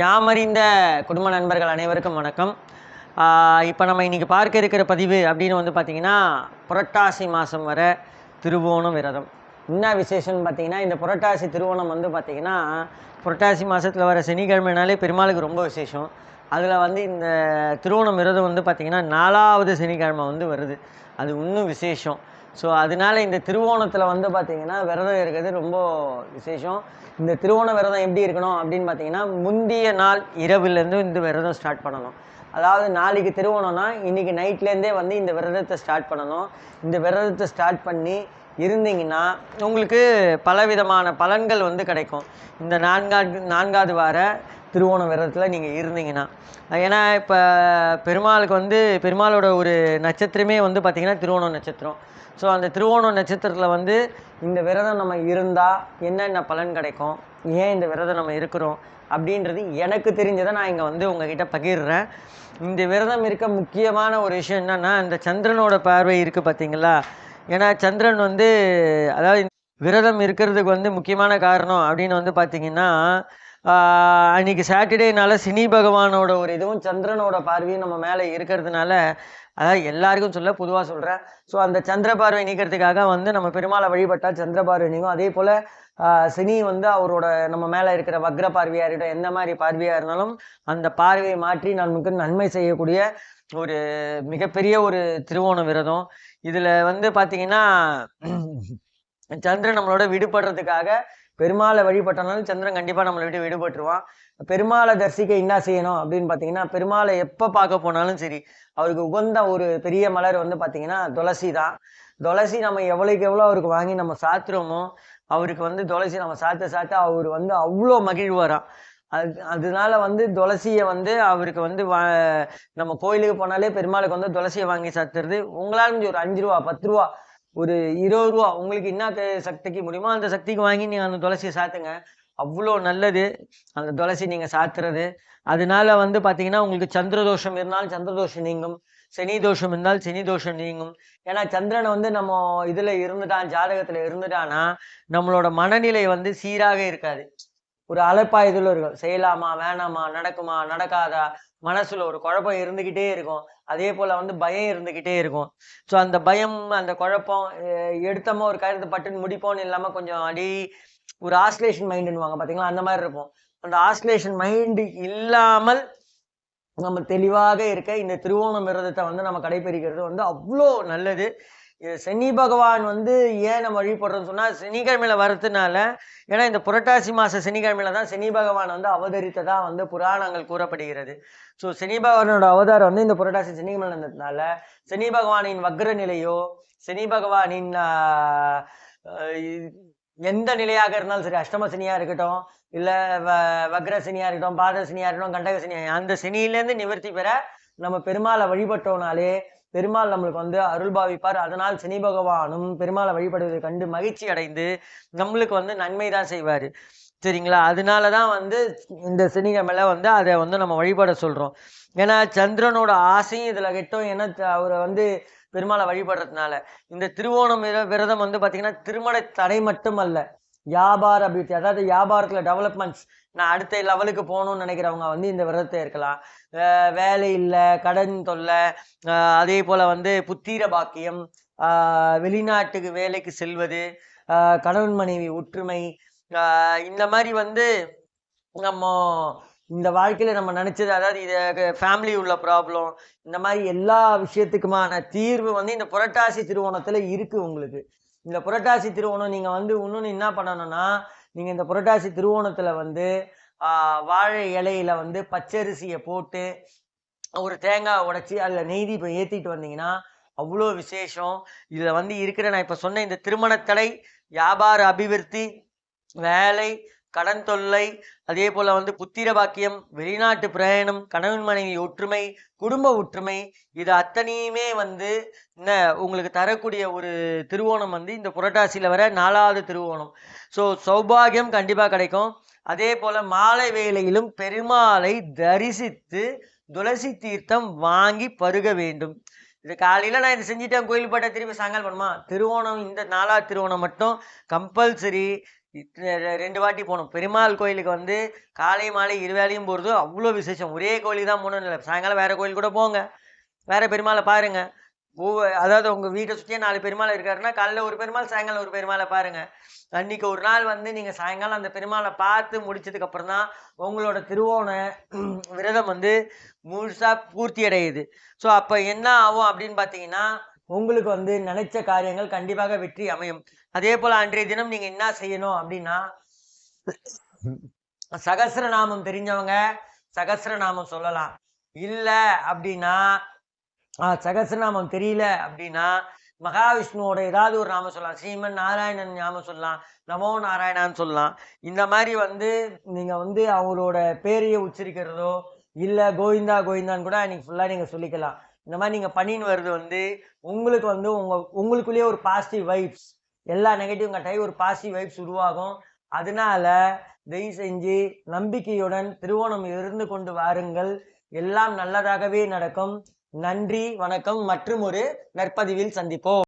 யாமறிந்த குடும்ப நண்பர்கள் அனைவருக்கும் வணக்கம். இப்போ நம்ம இன்றைக்கி பார்க்க இருக்கிற பதிவு அப்படின்னு வந்து பார்த்திங்கன்னா புரட்டாசி மாதம் வர திருவோணம் விரதம். என்ன விசேஷம்னு பார்த்தீங்கன்னா இந்த புரட்டாசி திருவோணம் வந்து பார்த்திங்கன்னா புரட்டாசி மாதத்தில் வர சனிக்கிழமைனாலே பெருமாளுக்கு ரொம்ப விசேஷம். அதில் வந்து இந்த திருவோணம் விரதம் வந்து பார்த்திங்கன்னா நாலாவது சனிக்கிழமை வந்து வருது. அது இன்னும் விசேஷம். ஸோ அதனால இந்த திருவோணத்தில் வந்து பார்த்திங்கன்னா விரதம் இருக்கிறது ரொம்ப விசேஷம். இந்த திருவோண விரதம் எப்படி இருக்கணும் அப்படின்னு பார்த்தீங்கன்னா முந்தைய நாள் இரவுலேருந்து இந்த விரதம் ஸ்டார்ட் பண்ணணும். அதாவது நாளைக்கு திருவோணம்னா இன்றைக்கி நைட்லேருந்தே வந்து இந்த விரதத்தை ஸ்டார்ட் பண்ணணும். இந்த விரதத்தை ஸ்டார்ட் பண்ணி இருந்தீங்கன்னா உங்களுக்கு பலவிதமான பலன்கள் வந்து கிடைக்கும். இந்த நான்காவது நான்காவது வார திருவோண விரதத்தில் நீங்கள் இருந்தீங்கன்னா. ஏன்னா இப்போ பெருமாளுக்கு வந்து பெருமாளோட ஒரு நட்சத்திரமே வந்து பார்த்திங்கன்னா திருவோண நட்சத்திரம். ஸோ அந்த திருவோண நட்சத்திரத்தில் வந்து இந்த விரதம் நம்ம இருந்தால் என்னென்ன பலன் கிடைக்கும்? ஏன் இந்த விரதம் நம்ம இருக்கிறோம்? அப்படின்றது எனக்கு தெரிஞ்சதை நான் இங்கே வந்து உங்ககிட்ட பகிர்றேன். இந்த விரதம் இருக்க முக்கியமான ஒரு விஷயம் என்னென்னா இந்த சந்திரனோட பார்வை இருக்குது பார்த்தீங்களா ஏன்னா சந்திரன் வந்து அதாவது விரதம் இருக்கிறதுக்கு வந்து முக்கியமான காரணம் அப்படின்னு வந்து பார்த்தீங்கன்னா அன்றைக்கி சாட்டர்டேனால சினி பகவானோட ஒரு இதுவும் சந்திரனோட பார்வையும் நம்ம மேலே இருக்கிறதுனால அதாவது எல்லாருக்கும் சொல்ல பொதுவாக சொல்கிறேன் ஸோ அந்த சந்திர பார்வை நீக்கிறதுக்காக வந்து நம்ம பெருமாளை வழிபட்டால் சந்திர பார்வை நீங்கும். அதே போல் சினி வந்து அவரோட நம்ம மேலே இருக்கிற வக்ர பார்வையாக இருக்கட்டும் எந்த மாதிரி பார்வையாக இருந்தாலும் அந்த பார்வையை மாற்றி நமக்கு நன்மை செய்யக்கூடிய ஒரு மிகப்பெரிய ஒரு திருவோண விரதம். இதில் வந்து பார்த்தீங்கன்னா சந்திரன் நம்மளோட விடுபடுறதுக்காக பெருமாளை வழிபட்டனாலும் சந்திரன் கண்டிப்பாக நம்மளை விட்டு விடுபட்டுருவான். பெருமாளை தரிசிக்க என்ன செய்யணும் அப்படின்னு பார்த்தீங்கன்னா பெருமாளை எப்போ பார்க்க போனாலும் சரி அவருக்கு உகந்த ஒரு பெரிய மலர் வந்து பார்த்தீங்கன்னா துளசி தான். துளசி நம்ம எவ்வளோக்கு எவ்வளோ அவருக்கு வாங்கி நம்ம சாத்துறோமோ அவருக்கு வந்து துளசி நம்ம சாத்த சாத்த அவர் வந்து அவ்வளோ மகிழ்வாராம். அது அதனால வந்து துளசியை வந்து அவருக்கு வந்து வா நம்ம கோயிலுக்கு போனாலே பெருமாளுக்கு வந்து துளசியை வாங்கி சாத்துறது உங்களால் முடிஞ்ச ஒரு அஞ்சு ரூபா பத்து ரூபா ஒரு இருபது ரூபா உங்களுக்கு என்ன சக்திக்கு முடியுமோ அந்த சக்திக்கு வாங்கி நீங்கள் அந்த துளசியை சாத்துங்க. அவ்வளோ நல்லது. அந்த துளசி நீங்கள் சாத்துறது. அதனால வந்து பார்த்தீங்கன்னா உங்களுக்கு சந்திர தோஷம் இருந்தாலும் சந்திர தோஷம் நீங்கும். சனி தோஷம் இருந்தால் சனி தோஷம் நீங்கும். ஏன்னா சந்திரன் வந்து நம்ம இதில் இருந்துட்டான் ஜாதகத்தில் இருந்துட்டான்னா நம்மளோட மனநிலை வந்து சீராக இருக்காது. ஒரு அலைப்பாயுதல் இருக்கும் செய்யலாமா வேணாமா நடக்குமா நடக்காதா? மனசுல ஒரு குழப்பம் இருந்துக்கிட்டே இருக்கும். அதே போல வந்து பயம் இருந்துக்கிட்டே இருக்கும். ஸோ அந்த பயம் அந்த குழப்பம் அஹ் எடுத்தோமா ஒரு கருத்து பட்டுன்னு முடிப்போம்னு இல்லாமல் கொஞ்சம் அடி ஒரு ஆஸ்லேஷன் மைண்டுன்னுவாங்க பார்த்தீங்களா அந்த மாதிரி இருப்போம் அந்த ஆஸ்லேஷன் மைண்டு இல்லாமல் நம்ம தெளிவாக இருக்க இந்த திருவோணம் விரதத்தை வந்து நம்ம கடைபிடிக்கிறது வந்து அவ்வளோ நல்லது. சனி பகவான் வந்து ஏன் நம்ம வழிபடுறோம்னு சொன்னால் சனிக்கிழமையில வரதுனால ஏன்னா இந்த புரட்டாசி மாத சனிக்கிழமையில தான் சனி பகவான் வந்து அவதரித்ததா வந்து புராணங்கள் கூறப்படுகிறது. ஸோ சனி பகவானோட அவதாரம் வந்து இந்த புரட்டாசி சனிக்கிழமை நடந்ததுனால சனி பகவானின் வக்ர நிலையோ சனி பகவானின் எந்த நிலையாக இருந்தாலும் சரி அஷ்டம சனியா இருக்கட்டும் இல்லை வ வக்ர சனியா இருக்கட்டும் பாத சனியா இருக்கட்டும் கண்டக சனியா அந்த சனியிலேருந்து நிவர்த்தி பெற நம்ம பெருமாளை வழிபட்டோம்னாலே பெருமாள் நம்மளுக்கு வந்து அருள் பாவிப்பார். அதனால் சனி பகவானும் பெருமாளை வழிபடுவதை கண்டு மகிழ்ச்சி அடைந்து நம்மளுக்கு வந்து நன்மை தான் செய்வார். சரிங்களா? அதனால தான் வந்து இந்த சனிக்கிழமையில வந்து அதை வந்து நம்ம வழிபட சொல்கிறோம் ஏன்னா சந்திரனோட ஆசையும் இதில் கெட்டும். ஏன்னா அவரை வந்து பெருமாளை வழிபடுறதுனால. இந்த திருவோணம் விரதம் வந்து பார்த்தீங்கன்னா திருமண தடை மட்டும் அல்ல வியாபார அபிவிருத்தி அதாவது வியாபாரத்தில் டெவலப்மெண்ட்ஸ் நான் அடுத்த லெவலுக்கு போகணும்னு நினைக்கிறவங்க வந்து இந்த விரதத்தை இருக்கலாம். வேலை இல்லை கடன் தொல்லை அதே போல் வந்து புத்திர பாக்கியம் வெளிநாட்டுக்கு வேலைக்கு செல்வது கணவன் மனைவி ஒற்றுமை ஆஹ் இந்த மாதிரி வந்து நம்ம இந்த வாழ்க்கையில் நம்ம நினச்சது அதாவது இது ஃபேமிலி உள்ள ப்ராப்ளம் இந்த மாதிரி எல்லா விஷயத்துக்குமான தீர்வு வந்து இந்த புரட்டாசி திருவோணத்தில் இருக்குது உங்களுக்கு. இந்த புரட்டாசி திருவோணம் நீங்கள் வந்து இன்னொன்று என்ன பண்ணணும்னா நீங்கள் இந்த புரட்டாசி திருவோணத்தில் வந்து வாழை இலையில வந்து பச்சரிசியை போட்டு ஒரு தேங்காய் உடைச்சி அதில் நெய்தி இப்போ ஏற்றிட்டு வந்தீங்கன்னா அவ்வளோ விசேஷம். இதில் வந்து இருக்கிற நான் இப்போ சொன்ன இந்த திருமணத்தடை வியாபார அபிவிருத்தி வேலை கடன் தொல்லை அதே போல் வந்து புத்திர பாக்கியம் வெளிநாட்டு பிரயாணம் கணவன் மனைவி ஒற்றுமை குடும்ப ஒற்றுமை இது அத்தனையுமே வந்து என்ன உங்களுக்கு தரக்கூடிய ஒரு திருவோணம் வந்து இந்த புரட்டாசியில் வர நாலாவது திருவோணம். ஸோ சௌபாகியம் கண்டிப்பாக கிடைக்கும். அதே போல் மாலை வேளையிலும் பெருமாளை தரிசித்து துளசி தீர்த்தம் வாங்கி பருக வேண்டும். இது காலையில் நான் இது செஞ்சுட்டேன் கோயில் போட்ட திருப்பி சாயங்காலம் பண்ணுமா? திருவோணம் இந்த நாலாவது திருவோணம் மட்டும் கம்பல்சரி ரெண்டு வாட்டி போகணும். பெருமாள் கோயிலுக்கு வந்து காலை மாலை இருவேளையும் போகிறது அவ்வளோ விசேஷம். ஒரே கோயிலுக்கு தான் போகணும்னு இல்லை. சாயங்காலம் வேறு கோயில் கூட போங்க. வேற பெருமாளை பாருங்கள் ஒவ்வொரு அதாவது உங்கள் வீட்டை சுற்றியே நாலு பெருமாள் இருக்காருன்னா காலைல ஒரு பெருமாள் சாயங்காலம் ஒரு பெருமாளை பாருங்கள் அன்னைக்கு ஒரு நாள் வந்து நீங்கள் சாயங்காலம் அந்த பெருமாளை பார்த்து முடிச்சதுக்கப்புறம் தான் உங்களோட திருவோண விரதம் வந்து முழுசாக பூர்த்தி அடையுது. ஸோ அப்போ என்ன ஆகும் அப்படின்னு பார்த்தீங்கன்னா உங்களுக்கு வந்து நினைச்ச காரியங்கள் கண்டிப்பாக வெற்றி அமையும். அதே போல அன்றைய தினம் நீங்க என்ன செய்யணும் அப்படின்னா சகசிரநாமம் தெரிஞ்சவங்க சகஸ்ரநாமம் சொல்லலாம். இல்ல அப்படின்னா சகசிரநாமம் சகஸ்ரநாமம் தெரியல அப்படின்னா மகாவிஷ்ணுவோட ஏதாவது ஒரு நாமம் சொல்லலாம். ஸ்ரீமன் நாராயணன் நாமம் சொல்லலாம். நமோ நாராயணான்னு சொல்லலாம். இந்த மாதிரி வந்து நீங்க வந்து அவங்களோட பேரையை உச்சரிக்கிறதோ இல்ல கோவிந்தா கோவிந்தான்னு கூட அன்னைக்கு ஃபுல்லா நீங்க சொல்லிக்கலாம். இந்த மாதிரி நீங்கள் பண்ணின்னு வருது வந்து உங்களுக்கு வந்து உங்கள் உங்களுக்குள்ளேயே ஒரு பாசிட்டிவ் வைப்ஸ் எல்லா நெகட்டிவும் கட்டாயி ஒரு பாசிட்டிவ் வைப்ஸ் உருவாகும். அதனால தயவு செஞ்சு நம்பிக்கையுடன் திருவோணம் இருந்து கொண்டு வாருங்கள். எல்லாம் நல்லதாகவே நடக்கும். நன்றி வணக்கம் மற்றும் ஒரு நற்பதிவில் சந்திப்போம்.